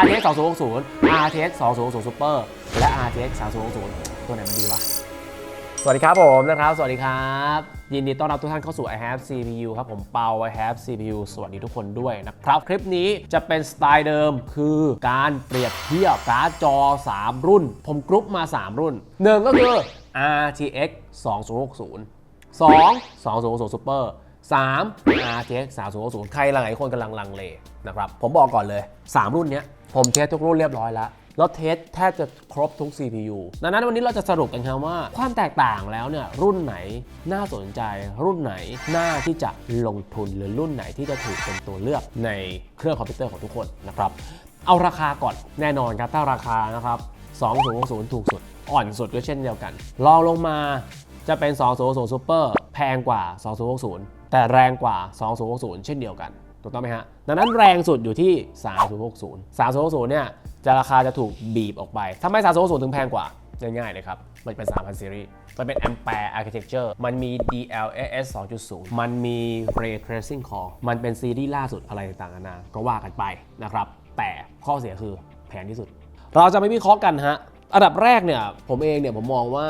RTX 2060 RTX 2060 Super และ RTX 3060 ตัวไหนมันดีวะ สวัสดีครับผมนะครับ สวัสดีครับ ยินดีต้อนรับทุกท่านเข้าสู่ I have CPU ครับ ผมเปา I have CPU สวัสดีทุกคนด้วยนะครับ คลิปนี้จะเป็นสไตล์เดิมคือการเปรียบเทียบการ์ดจอ 3 รุ่น ผมกรุ๊ปมา 3 รุ่น1ก็คือ RTX 2060 2 2060 Super 3 RTX 3060ใครหลายคนกำลังลังเลนะครับ ผมบอกก่อนเลย 3 รุ่นนี้ผมเทสทุกรุ่นเรียบร้อยแล้วแล้วเทสแทบจะครบทุก CPU ดังนั้นวันนี้เราจะสรุปกันครับว่า ความแตกต่างแล้วเนี่ยรุ่นไหนน่าสนใจ รุ่นไหนน่าที่จะลงทุนหรือรุ่นไหนที่จะถูกเป็นตัวเลือกในเครื่องคอมพิวเตอร์ของทุกคนนะครับ เอาราคาก่อนแน่นอนครับ ถ้าราคานะครับ2060 ถูกสุด อ่อนสุดก็เช่นเดียวกันรองลงมาจะเป็น 2060 Super แพงกว่า 2060 แต่แรงกว่า 2060 เช่นเดียวกัน ถูกต้องไหมฮะ ดังนั้นแรงสุดอยู่ที่ 3060 3060 เนี่ย จะราคาจะถูกบีบออกไปทำไม3060 ถึงแพงกว่า ง่ายๆเลยครับ มันเป็น 3,000 ซีรีส์ มันเป็น Ampere Architecture มันมี DLSS 2.0 มันมี Ray Tracing Core มันเป็นซีรีส์ล่าสุดอะไรต่างๆนานาก็ว่ากันไปนะครับ แต่ข้อเสียคือแพงที่สุด เราจะไม่วิเคราะห์กันฮะ อันดับแรกเนี่ย ผมเองเนี่ยผมมองว่า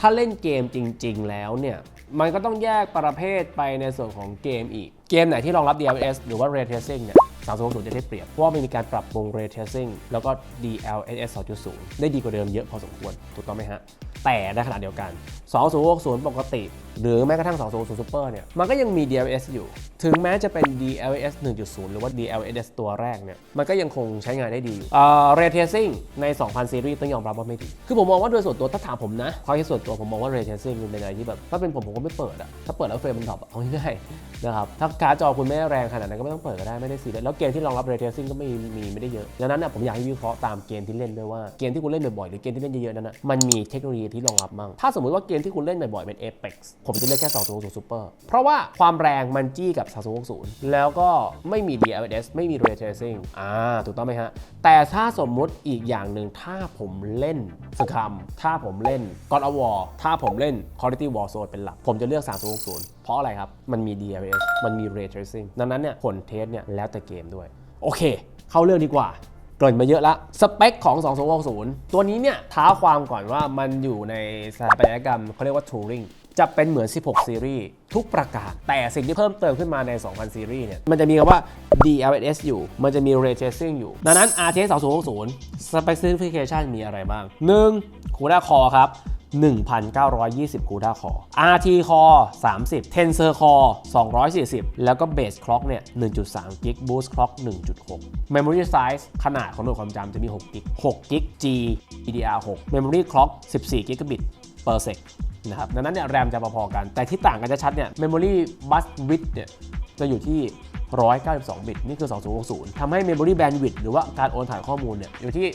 ถ้าเล่นเกมจริง ๆ แล้วเนี่ย มันก็ต้องแยกประเภทไปในส่วนของเกมอีก เกมไหนที่รองรับ DLSS หรือว่า Ray Tracing เนี่ย360จะได้เปรียบ เพราะว่ามันมีการปรับปรุง Ray Tracing แล้วก็ DLSS 2.0 ได้ดีกว่าเดิมเยอะพอสมควร ถูกต้องไหมฮะ แต่ในขณะเดียวกัน 2060 ปกติ หรือแม้กระทั่ง 2060 Super เนี่ย มันก็ยังมี DLSS อยู่ ถึงแม้จะเป็น DLSS 1.0 หรือว่า DLSS ตัวแรกเนี่ย มันก็ยังคงใช้งานได้ดีเอ่อ Ray Tracing ใน 2,000 ซีรีส์ต้องยอมรับว่าไม่ดี คือผมมองว่าโดยส่วนตัวถ้าถามผมนะความคิดส่วนตัวผมมองว่า Ray Tracing เป็นอะไรที่แบบ ถ้าเป็นผมผมก็ไม่เปิดอะถ้าเปิดแล้วเฟรมมันดรอปอะเอาง่าย นะครับถ้าการ์ดจอคุณไม่แรงขนาดนั้นก็ไม่ต้องเปิดก็ได้ไม่ได้ซีเรียแล้วเกมที่รองรับ Ray Tracing ก็ไม่มีไม่ได้เยอะดังนั้นนะผมอยากให้วิเคราะห์ตามเกมที่เล่นด้วยว่าเกมที่คุณเล่นบ่อยๆหรือเกมที่เล่นเยอะๆนั้นนะมันมีเทคโนโลยีที่รองรับมั่งถ้าสมมติว่าเกมที่คุณเล่นบ่อยๆเป็น Apex ผมจะเลือกแค่2060 Super เพราะว่าความแรงมันจี้กับ 3060 แล้วก็ไม่มี DLSS ไม่มี Ray Tracing อ่าถูกต้องไหมฮะแต่ถ้าสมมุติอีกอย่างหนึ่งถ้าผมเล่นสคัมถ้าผมเล่น God of War ถ้าผมเล่น Quality Warzone เป็นหลัก ผมจะเลือก 3060 เพราะอะไรครับ มันมี DLSS มันมี Ray Tracing ดังนั้นเนี่ยผลเทสเนี่ยแล้วแต่เกมด้วย โอเค เข้าเรื่องดีกว่าเกินมาเยอะละสเปคของ2060 ตัวนี้เนี่ยท้าความก่อนว่ามันอยู่ในสถาปัตยกรรมเขาเรียกว่า Turing จะเป็นเหมือน 16 ซีรีส์ทุกประการแต่สิ่งที่เพิ่มเติมขึ้นมาใน 2,000 ซีรีส์เนี่ย มันจะมีคำว่า DLSS อยู่ มันจะมี Ray Tracing อยู่ ดังนั้น RTX 2060 Specification มีอะไรบ้าง 1. CUDA Core ครับ 1,920 CUDA Core RT Core 30 Tensor Core 240 แล้วก็ Base Clock เนี่ย 1.3 GiG Boost Clock 1.6 Memory Size ขนาดของหน่วยความจำจะมี 6 GiG 6 GiG GDDR6 Memory Clock 14 g b per sec นะครับดังนั้นเนี่ยแรมจะพอๆกัน แต่ที่ต่างกันจะชัดเนี่ย Memory Bus Width เนี่ยจะอยู่ที่ 192 บิต นี่คือ 2060 ทำให้ Memory Bandwidth หรือว่าการโอนถ่ายข้อมูลเนี่ยอยู่ที่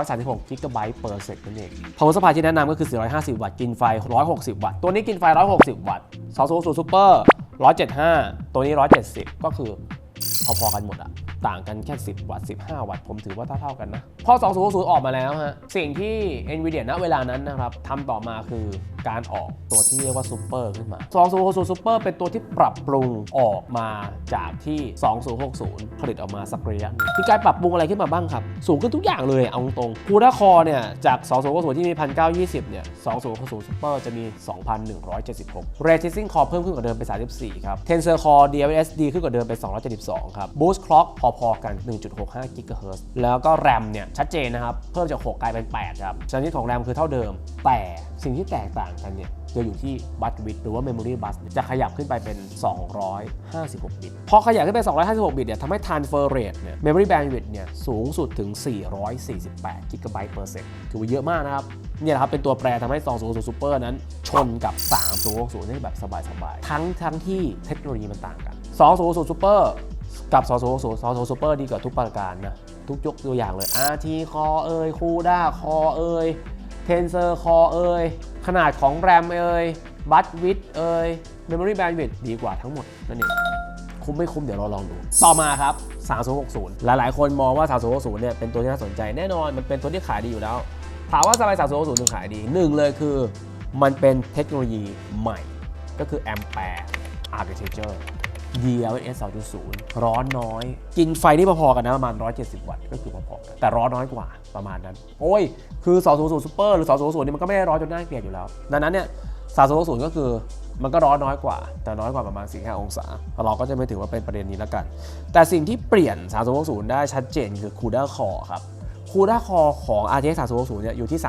336 g b per sec นั่นเอง Power supply ที่แนะนำก็คือ 450 วัตต์ กินไฟ 160 วัตต์ ตัวนี้กินไฟ 160 วัตต์ 2060 Super 175 ตัวนี้ 170 ก็คือพอๆกันหมดอะต่างกันแค่ 10 วัตต์ 15 วัตต์ ผมถือว่าเท่าๆกันนะ พอ 2060 ออกมาแล้วฮะ สิ่งที่ NVIDIA ณ เวลานั้นนะครับทำต่อมาคือการออกตัวที่เรียกว่า Super ขึ้นมา 2060 Super เป็นตัวที่ปรับปรุงออกมาจากที่ 2060 ผลิตออกมาสักระยะหนึ่งมีการปรับปรุงอะไรขึ้นมาบ้างครับ สูงขึ้นทุกอย่างเลยเอาตรงๆ CUDA Core เนี่ยจาก 2060 ที่มี 1920 เนี่ย 2060 Super จะมี 2176 Ray Tracing Core เพิ่มขึ้นกว่าเดิมเป็น34 ครับ Tensor Core DLSS ดีขึ้นกว่าเดิมเป็น272 ครับ Boost Clock พอๆกัน 1.65 GHz แล้วก็ RAM เนี่ยชัดเจนนะครับ เพิ่มจาก 6 กลายเป็น 8 ครับชนิดของ RAM คือเท่าเดิม แต่สิ่งที่แตกต่างกันเนี่ยจะอยู่ที่ bus width หรือว่า memory bus จะขยับขึ้นไปเป็น 256 บิต พอขยับขึ้นไป 256 บิตเนี่ยทำให้ transfer rate เนี่ย memory bandwidth เนี่ยสูงสุดถึง 448 GB per second ถือว่าเยอะมากนะครับ เนี่ยครับ เป็นตัวแปรทำให้ 200 Super นั้น ชนกับ 3060 ได้แบบสบายๆ ทั้งทั้งที่เทคโนโลยีมันต่างกัน 200 Super กับ200 200 Super ดีกว่าทุกประการนะ ทุกยกตัวอย่างเลย RT Core เอ่ย CUDA Core เอ่ย Tensor Core เอ่ย ขนาดของแรมเอ่ยบัตวิดเอ่ย Memory Bandwidth ดีกว่าทั้งหมดนั่นเองคุ้มไม่คุ้มเดี๋ยวเราลองดู ต่อมาครับ 3060 หลายๆ คนมองว่า 3060 เนี่ยเป็นตัวที่น่าสนใจแน่นอนมันเป็นตัวที่ขายดีอยู่แล้ว ถามว่าทำไม3060 ถึงขายดีหนึ่งเลยคือ มันเป็นเทคโนโลยีใหม่ ก็คือ Ampere Architecture DLSS 2.0 ร้อนน้อย กินไฟนี่พอๆกันนะประมาณ 170 วัตต์ก็คือพอๆกันแต่ร้อนน้อยกว่าประมาณนั้น โอ้ย คือ 200 Super หรือ 200นี่มันก็ไม่ได้ร้อนจนน่าเกลียดอยู่แล้ว ดังนั้นเนี่ย 300 ก็คือมันก็ร้อนน้อยกว่า แต่น้อยกว่าประมาณ 4-5 องศา เราก็จะไม่ถือว่าเป็นประเด็นนี้แล้วกัน แต่สิ่งที่เปลี่ยน 360 ได้ชัดเจนคือ CUDA Core ครับ CUDA Core ของ RTX 3060เนี่ยอยู่ที่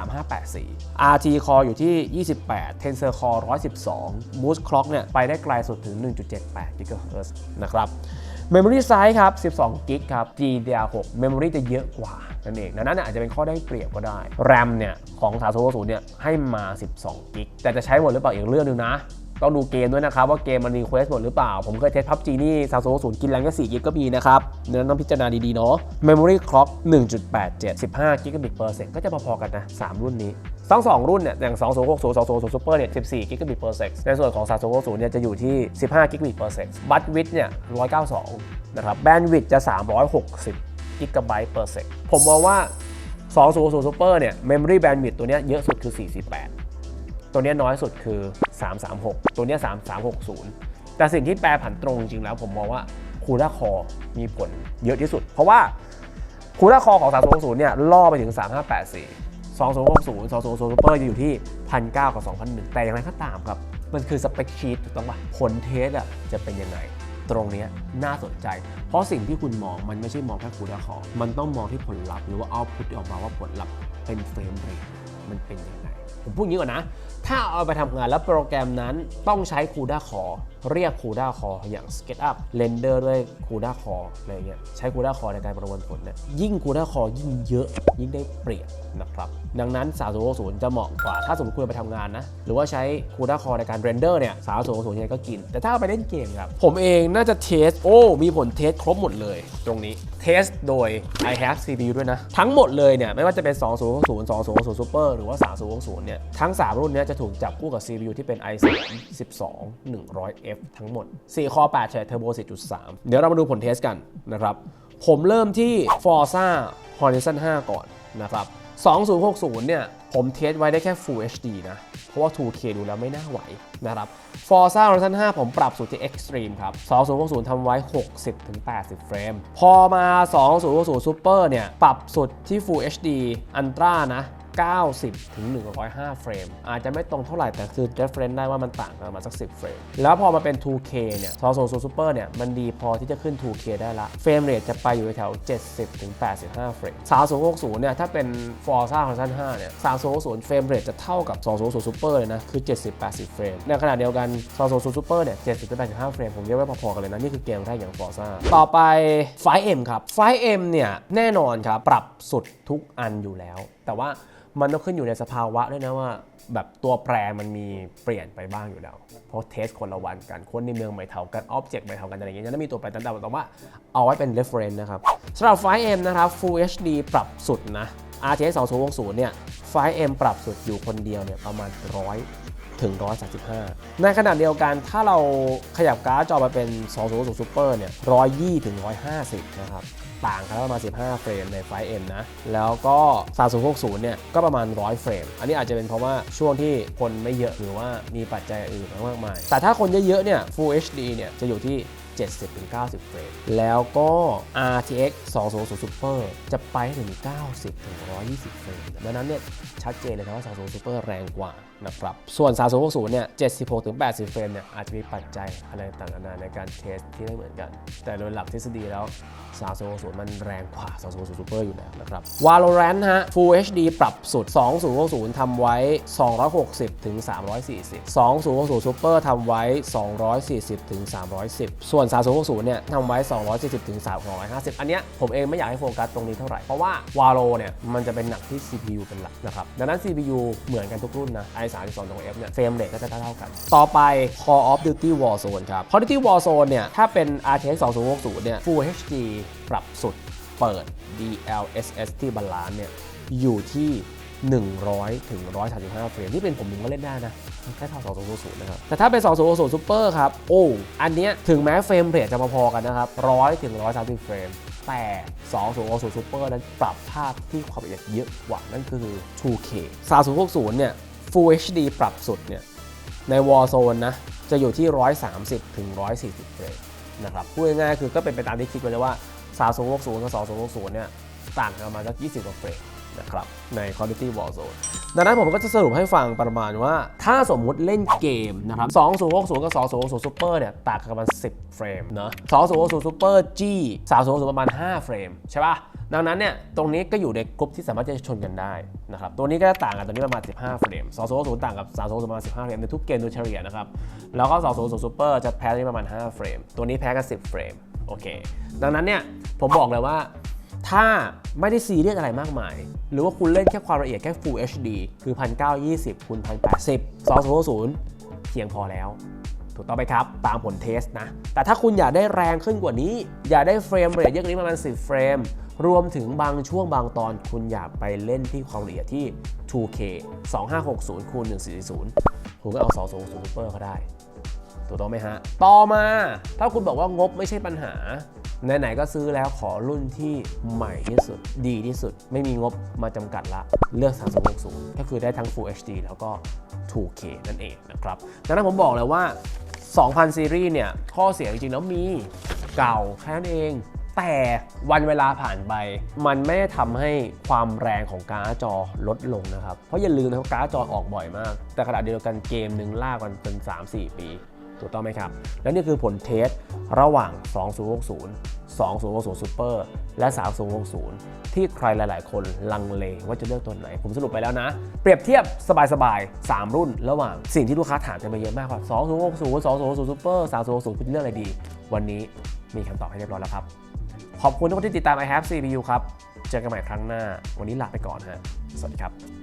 3584 RT Core อยู่ที่ 28 Tensor Core 112 Moose Clock เนี่ยไปได้ไกลสุดถึง 1.78 GHz นะครับ Memory Size ครับ 12 g b ครับ GDDR6 Memory จะเยอะกว่านั่นเองดังนั้นอาจจะเป็นข้อได้เปรียบก็ได้ RAM เนี่ยของ 3060เนี่ยให้มา 12 g b แต่จะใช้หมดหรือเปล่าอีกเรื่องหนึงนะ ต้องดูเกมด้วยนะครับ ว่าเกมมันรีเควสหมดหรือเปล่า ผมเคยเทสพับจีนี่ซาโซศูนย์กินแรงแค่4กิกก็มีนะครับดังนั้นต้องพิจารณาดีๆเนาะ Memory Clock 1.87 15 g b per second ก็จะพอๆกันนะ 3 รุ่นนี้ทั้ง2รุ่นเนี่ยอย่าง 2060 2060 Super เนี่ย 14 g b per second ในส่วนของ 3060 เนี่ยจะอยู่ที่ 15 g b per second Bus width เนี่ย 192 นะครับ Bandwidth จะ 360 g b per second ผมมองว่า 2060 Super เนี่ย Memory Bandwidth ตัวเนี้ยเยอะสุดคือ 48 ตัวนี้น้อยสุดคือ 336 ตัวนี้ 3360 แต่สิ่งที่แปรผันตรงจริงๆแล้วผมมองว่าคูด้าคอมีผลเยอะที่สุด เพราะว่าคูด้าคอของ 360 เนี่ยล่อไปถึง 3584 2060 2060 Super จะอยู่ที่ 1,900 กับ 2,001 แต่อย่างไรก็ตามครับ มันคือสเปคชีตถูกต้องปะผลเทสอะจะเป็นยังไง ตรงนี้น่าสนใจ เพราะสิ่งที่คุณมองมันไม่ใช่มองแค่คูด้าคอมันต้องมองที่ผลลัพธ์หรือว่าเอาพุทที่ออกมาว่าผลลัพธ์เป็นเฟรมเรทมันเป็นยังไง ผมพูดอย่างนี้ก่อนนะถ้าเอาไปทำงานแล้วโปรแกรมนั้นต้องใช้ CUDA Core เรียก CUDA Core อย่าง SketchUp Render ด้วย CUDA Core อะไรเงี้ยใช้ CUDA Core ในการประมวลผลเนี่ยยิ่ง CUDA Core ยิ่งเยอะยิ่งได้เปรียบนะครับ ดังนั้น 3060 จะเหมาะกว่า ถ้าสมมติคุณไปทำงานนะ หรือว่าใช้ CUDA Core ในการ Render เนี่ย 3060ยังไงก็กิน แต่ถ้าเอาไปเล่นเกมครับ ผมเองน่าจะเทส โอ้ มีผลเทสครบหมดเลย ตรงนี้เทสโดย I have CPU ด้วยนะ ทั้งหมดเลยเนี่ยไม่ว่าจะเป็น 2060 2060 Super หรือว่า 3060 เนี่ยทั้ง 3 รุ่นเนี้ยจะะถูกจับคู่กับ CPU ที่เป็น i3 12 100F ทั้งหมด4 Core 8 Thread Turbo 4.3 เดี๋ยวเรามาดูผลเทสกันนะครับ ผมเริ่มที่ Forza Horizon 5 ก่อนนะครับ 2060 เนี่ย ผมเทสไว้ได้แค่ Full HD นะ เพราะว่า 2K ดูแล้วไม่น่าไหวนะครับ Forza Horizon 5 ผมปรับสูตรที่ Extreme ครับ 2060 ทำไว้ 60-80 เฟรม พอมา 2060 Super เนี่ย ปรับสุดที่ Full HD Ultra นะ 90 ถึง 105 เฟรม อาจจะไม่ตรงเท่าไหร่ แต่คือ reference ได้ว่ามันต่างกันประมาณสัก 10 เฟรม แล้วพอมาเป็น 2K เนี่ย2060 Super เนี่ย มันดีพอที่จะขึ้น 2K ได้ละ เฟรมเรทจะไปอยู่แถว 70 ถึง 85 เฟรม 3060 เนี่ย ถ้าเป็น Forza Horizon 5 เนี่ย 3060 เฟรมเรทจะเท่ากับ 200 Super เลยนะ คือ 70-80 เฟรม ในขณะเดียวกัน 200 Super เนี่ย 70-85 เฟรม ผมเรียกว่าพอๆกันเลยนะ นี่คือเกมแรกอย่าง Forza ต่อไป 5M ครับ 5M เนี่ย แน่นอนครับ ปรับสุดทุกอันอยู่แล้วแต่ว่ามันต้องขึ้นอยู่ในสภาวะด้วยนะว่า แบบตัวแปรมันมีเปลี่ยนไปบ้างอยู่แล้ว เพราะเทสคนละวันกันคนในเมืองไม่เท่ากันออบเจกต์ไม่เท่ากันอะไรอย่างเงี้ยจะมีตัวแปรต่างๆแต่ว่าเอาไว้เป็น reference นะครับสำหรับ 5M นะครับ Full HD ปรับสุดนะ RTX 2060เนี่ย 5M ปรับสุดอยู่คนเดียวเนี่ยประมาณ100ถึง135 ในขณะเดียวกันถ้าเราขยับการ์ดจอมาเป็น 2060 Super เนี่ย120ถึง150 นะครับ ต่างกันประมาณ 15 เฟรมใน 5M นะ แล้วก็ 3060 เนี่ย ก็ประมาณ 100 เฟรม อันนี้อาจจะเป็นเพราะว่าช่วงที่คนไม่เยอะหรือว่ามีปัจจัยอื่นมากมาย แต่ถ้าคนเยอะๆ เนี่ย Full HD เนี่ย จะอยู่ที่ 70-90 เฟรม แล้วก็ RTX 2060 Super จะไปถึง 90-120 เฟรม ดังนั้นเนี่ย ชัดเจนเลยนะว่า 2060 Super แรงกว่า นะครับ ส่วน 3060 เนี่ย 76-80 เฟรมเนี่ย อาจจะมีปัจจัยอะไรต่างๆนานาในการเทสที่ไม่เหมือนกัน แต่โดยหลักทฤษฎีแล้ว 3060 มันแรงกว่า2060 Super อยู่แล้วนะครับ Valorant ฮะ Full HD ปรับสุด 2060 ทำไว้ 260ถึง340 2060 Super ทำไว้ 240ถึง310 ส่วน 3060 เนี่ยทำไว้ 240ถึง350 อันเนี้ยผมเองไม่อยากให้โฟกัสตรงนี้เท่าไหร่ เพราะว่า Valo เนี่ยมันจะเป็นหนักที่ CPU เป็นหลักนะครับ ดังนั้น CPU เหมือนกันทุกรุ่นนะ i 3 2 2 f เนี่ยเฟรมเรทก็จะเท่าๆกัน ต่อไป Call of Duty Warzone ครับ Call of Duty Warzone เนี่ยถ้าเป็น RTX 2060เนี่ย Full HD ปรับสุดเปิด DLSS ที่บาลานซ์เนี่ยอยู่ที่100 ถึง 135 เฟรมที่เป็นผมผมก็เล่นได้นะ แค่เท่า2060นะครับ แต่ถ้าเป็น 2060 Super ครับ โอ้ อันเนี้ยถึงแม้เฟรมเรทจะพอๆกันนะครับ 100 ถึง 130 เฟรม แต่ 2060 Super นั้นปรับภาพที่ความละเอียดเยอะกว่านั่นคือ 2K 3060 เนี่ย Full HD ปรับสุดเนี่ยใน Warzone นะจะอยู่ที่ 130 ถึง 140เฟรมนะครับพูดง่ายๆคือก็เป็นไปตามที่คิดไว้เลยว่า3060กับ2060เนี่ยต่างกันประมาณสัก 20กว่าเฟรมนะครับใน Quality Warzone ดังนั้นผมก็จะสรุปให้ฟังประมาณว่า ถ้าสมมุติเล่นเกมนะครับ2060 กับ 2060 Super เนี่ยต่างกันประมาณ 10 เฟรมเนอะ2060 Super G 3060 ประมาณ 5 เฟรม ใช่ป่ะ ดังนั้นเนี่ยตรงนี้ก็อยู่ในกลุ่มที่สามารถจะชนกันได้นะครับตัวนี้ก็จะต่างกันตัวนี้ประมาณ 15 เฟรม2060ต่างกับ3060ประมาณ 15 เฟรมในทุกเกมโดยเฉลี่ยนะครับแล้วก็2060 Super จะแพ้ตัวนี้ประมาณ 5 เฟรม ตัวนี้แพ้กัน10 เฟรมโอเค ดังนั้นเนี่ยผมบอกเลยว่าถ้าไม่ได้ซีเรียสอะไรมากมาย หรือว่าคุณเล่นแค่ความละเอียดแค่ Full HD คือ 1920คูณ1080 2060เพียงพอแล้ว ถูกต้องไหมครับ ตามผลเทสนะ แต่ถ้าคุณอยากได้แรงขึ้นกว่านี้ อยากได้เฟรมเรทเยอะกว่านี้ประมาณ 10 เฟรม รวมถึงบางช่วงบางตอนคุณอยากไปเล่นที่ความละเอียดที่ 2K 2560คูณ140คุณก็เอา 220 Super ก็ได้ถูกต้องไหมฮะ ต่อมา ถ้าคุณบอกว่างบไม่ใช่ปัญหา ไหนๆก็ซื้อแล้วขอรุ่นที่ใหม่ที่สุด ดีที่สุด ไม่มีงบมาจำกัดละ เลือก 3060 ก็คือได้ทั้ง Full HD แล้วก็ 2K นั่นเองนะครับ ดังนั้นผมบอกเลยว่า 2000 ซีรีส์เนี่ย ข้อเสียจริงๆแล้วมีเก่าแค่นั้นเอง แต่วันเวลาผ่านไป มันไม่ได้ทำให้ความแรงของการ์ดจอลดลงนะครับ เพราะอย่าลืมนะครับการ์ดจอออกบ่อยมาก แต่ขณะเดียวกันเกมหนึ่งลากกันเป็น 3-4 ปีถูกต้องไหมครับ และนี่คือผลเทสระหว่าง 2060 2060 Super และ 3060 ที่ใครหลาย ๆ คนลังเลว่าจะเลือกตัวไหน ผมสรุปไปแล้วนะ เปรียบเทียบสบาย ๆ 3 รุ่นระหว่างสิ่งที่ลูกค้าถามกันมาเยอะมากว่า 2060 2060 Super 3060 คุณจะเลือกอะไรดี วันนี้มีคำตอบให้เรียบร้อยแล้วครับ ขอบคุณทุกคนที่ติดตาม i have CPU ครับ เจอกันใหม่ครั้งหน้า วันนี้ลาไปก่อนฮะ สวัสดีครับ